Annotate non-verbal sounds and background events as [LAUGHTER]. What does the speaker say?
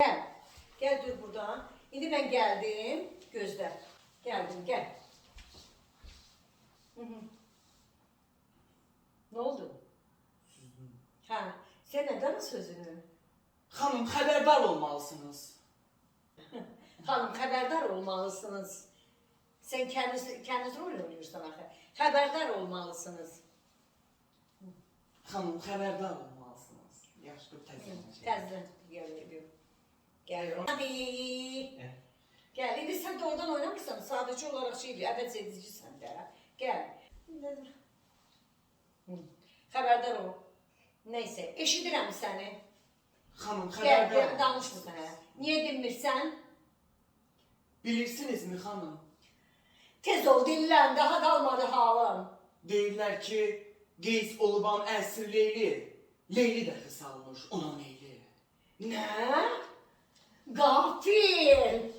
Gel. Gel dur burada. Şimdi ben geldim. Gözle. Geldim gel. Hı hı. Ne oldu? Ha, sen neden sözünü? Xanım, xəbərdar olmalısınız. [LAUGHS] Hanım haberdar olmalısınız. Sen kendisi, kendisi rol oynuyorsun axı. Haberdar olmalısınız. Xanım, xəbərdar olmalısınız. Yaxşı, dur təzələcək. Təzdən geliyor. Geliyor. Hadi. Gel. İndi sen de oradan oynamışsan sadece olarak şey evet edicisin de. Gel. Haberdar ol. Neyse, eşidirəm səni. Xanım, Gel, xəbərdar gel danış olmalısınız. mənə. Niyə dinmirsən? Bilirsinizmi xanım? Tez ol, dillən, daha qalmadı halın. Deyirlər ki, Qeys Oluban əsir Leyli. Leyli də qısalmış ona meyli. Nə? Qafil!